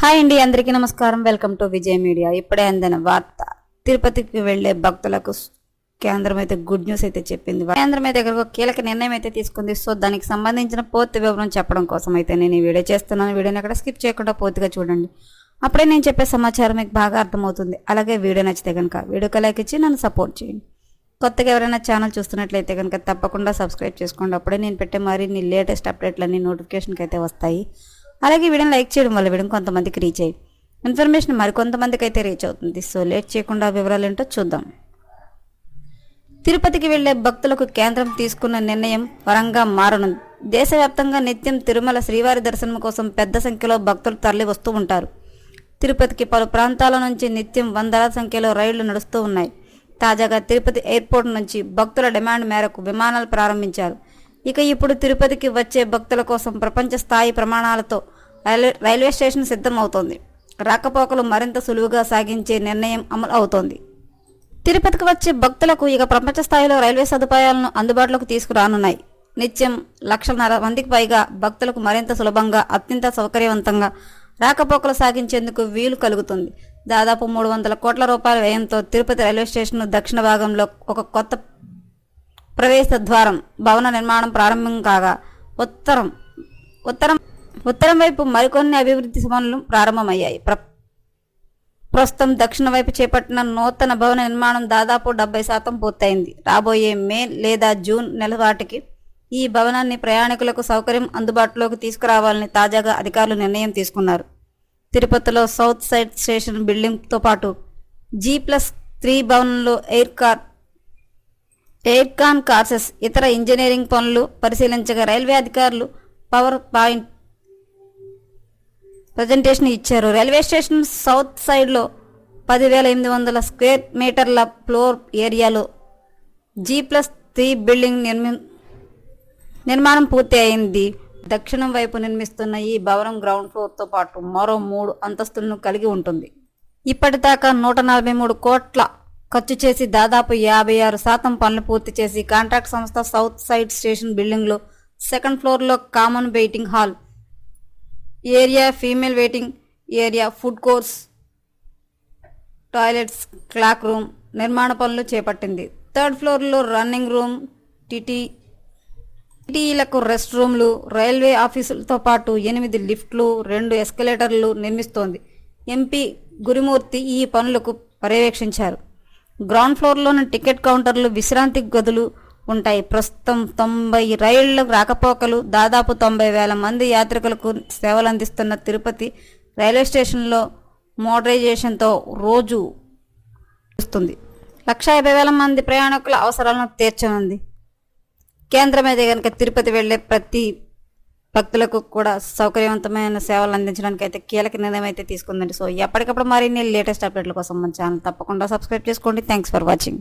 Hi అండి అందరికీ నమస్కారం. Welcome to Vijay Media. ఇప్పుడే అందిన వార్త. తిరుపతికి వెళ్ళే భక్తులకు కేంద్రం అయితే గుడ్ న్యూస్ అయితే చెప్పింది. కేంద్రం అయితే ఒక కీలక నిర్ణయం అయితే తీసుకుంది. సో దానికి సంబంధించిన పూర్తి వివరం చెప్పడం కోసం అయితే నేను ఈ వీడియో చేస్తున్నాను. వీడియోని ఎక్కడ స్కిప్ చేయకుండా పూర్తిగా చూడండి. అప్పుడే నేను చెప్పే సమాచారం మీకు బాగా అర్థమవుతుంది. అలాగే వీడియో నచ్చితే కనుక వీడియోకి లైక్ ఇచ్చి నన్ను సపోర్ట్ చేయండి. కొత్తగా ఎవరైనా ఛానల్ చూస్తున్నట్లయితే కనుక తప్పకుండా సబ్స్క్రైబ్ చేసుకోండి. అప్పుడే నేను పెట్టే మరిన్ని లేటెస్ట్ అప్డేట్లన్నీ నోటిఫికేషన్కి అయితే వస్తాయి. అలాగే వీడియోని లైక్ చేయడం వల్ల వీడియో కొంతమందికి రీచ్ అయ్యి ఇన్ఫర్మేషన్ మరికొంతమందికి అయితే రీచ్ అవుతుంది. సో లేట్ చేయకుండా వివరాలు ఏంటో చూద్దాం. తిరుపతికి వెళ్ళే భక్తులకు కేంద్రం తీసుకున్న నిర్ణయం వరంగా మారనుంది. దేశవ్యాప్తంగా నిత్యం తిరుమల శ్రీవారి దర్శనం కోసం పెద్ద సంఖ్యలో భక్తులు తరలి వస్తూ ఉంటారు. తిరుపతికి పలు ప్రాంతాల నుంచి నిత్యం వందల సంఖ్యలో రైళ్ళు నడుస్తూ ఉన్నాయి. తాజాగా తిరుపతి ఎయిర్పోర్ట్ నుంచి భక్తుల డిమాండ్ మేరకు విమానాలు ప్రారంభించారు. ఇక ఇప్పుడు తిరుపతికి వచ్చే భక్తుల కోసం ప్రపంచ స్థాయి ప్రమాణాలతో రైల్వే రైల్వే స్టేషన్ సిద్ధమవుతోంది. రాకపోకలు మరింత సులువుగా సాగించే నిర్ణయం అమలు అవుతోంది. తిరుపతికి వచ్చే భక్తులకు ఇక ప్రపంచ స్థాయిలో రైల్వే సదుపాయాలను అందుబాటులోకి తీసుకురానున్నాయి. నిత్యం లక్షన్నర మందికి పైగా భక్తులకు మరింత సులభంగా అత్యంత సౌకర్యవంతంగా రాకపోకలు సాగించేందుకు వీలు కలుగుతుంది. దాదాపు మూడు వందల కోట్ల రూపాయల వ్యయంతో తిరుపతి రైల్వే స్టేషన్ దక్షిణ భాగంలో ఒక కొత్త ప్రవేశ ద్వారం భవన నిర్మాణం ప్రారంభం కాగా ఉత్తరం ఉత్తరం ఉత్తరం వైపు మరికొన్ని అభివృద్ధి పనులు ప్రారంభమయ్యాయి. ప్ర ప్రస్తుతం దక్షిణ వైపు చేపట్టిన నూతన భవన నిర్మాణం దాదాపు డెబ్బై శాతం పూర్తయింది. రాబోయే మే లేదా జూన్ నెల వాటికి ఈ భవనాన్ని ప్రయాణికులకు సౌకర్యం అందుబాటులోకి తీసుకురావాలని తాజాగా అధికారులు నిర్ణయం తీసుకున్నారు. తిరుపతిలో సౌత్ సైడ్ స్టేషన్ బిల్డింగ్తో పాటు జీ ప్లస్ త్రీ భవనంలో ఎయిర్ కార్ ఎయిర్కాన్ కార్సెస్ ఇతర ఇంజనీరింగ్ పనులు పరిశీలించగా రైల్వే అధికారులు పవర్ పాయింట్ ప్రజెంటేషన్ ఇచ్చారు. రైల్వే స్టేషన్ సౌత్ సైడ్లో పదివేల ఎనిమిది వందల స్క్వేర్ మీటర్ల ఫ్లోర్ ఏరియాలో జీ ప్లస్ త్రీ బిల్డింగ్ నిర్మి నిర్మాణం పూర్తి అయింది దక్షిణం వైపు నిర్మిస్తున్న ఈ భవనం గ్రౌండ్ ఫ్లోర్తో పాటు మరో మూడు అంతస్తులను కలిగి ఉంటుంది. ఇప్పటిదాకా నూట నలభై మూడు కోట్ల ఖర్చు చేసి దాదాపు యాభై ఆరు శాతం పనులు పూర్తి చేసి కాంట్రాక్ట్ సంస్థ సౌత్ సైడ్ స్టేషన్ బిల్డింగ్లో సెకండ్ ఫ్లోర్లో common waiting hall. Area female waiting area food court toilets clock room నిర్మాణ పనులు చేపట్టింది. థర్డ్ ఫ్లోర్లో రన్నింగ్ రూమ్ టిటీ టీటీలకు రెస్ట్ రూమ్లు రైల్వే ఆఫీసులతో పాటు ఎనిమిది లిఫ్ట్లు రెండు ఎస్కలేటర్లు నిర్మిస్తోంది. ఎంపీ గురుమూర్తి ఈ పనులకు పర్యవేక్షించారు. గ్రౌండ్ ఫ్లోర్లోని టికెట్ కౌంటర్లు విశ్రాంతి గదులు ఉంటాయి. ప్రస్తుతం తొంభై రైళ్ళ రాకపోకలు దాదాపు తొంభై వేల మంది యాత్రికులకు సేవలు అందిస్తున్న తిరుపతి రైల్వే స్టేషన్లో మోడరైజేషన్తో రోజు వస్తుంది. లక్ష యాభై వేల మంది ప్రయాణికుల అవసరాలను తీర్చనుంది. కేంద్రం అయితే కనుక తిరుపతి వెళ్ళే ప్రతి భక్తులకు కూడా సౌకర్యవంతమైన సేవలు అందించడానికి అయితే కీలక నిర్ణయం అయితే తీసుకుందండి. సో ఎప్పటికప్పుడు మరిన్ని లేటెస్ట్ అప్డేట్ల కోసం మన ఛానల్ తప్పకుండా సబ్స్క్రైబ్ చేసుకోండి. Thanks for watching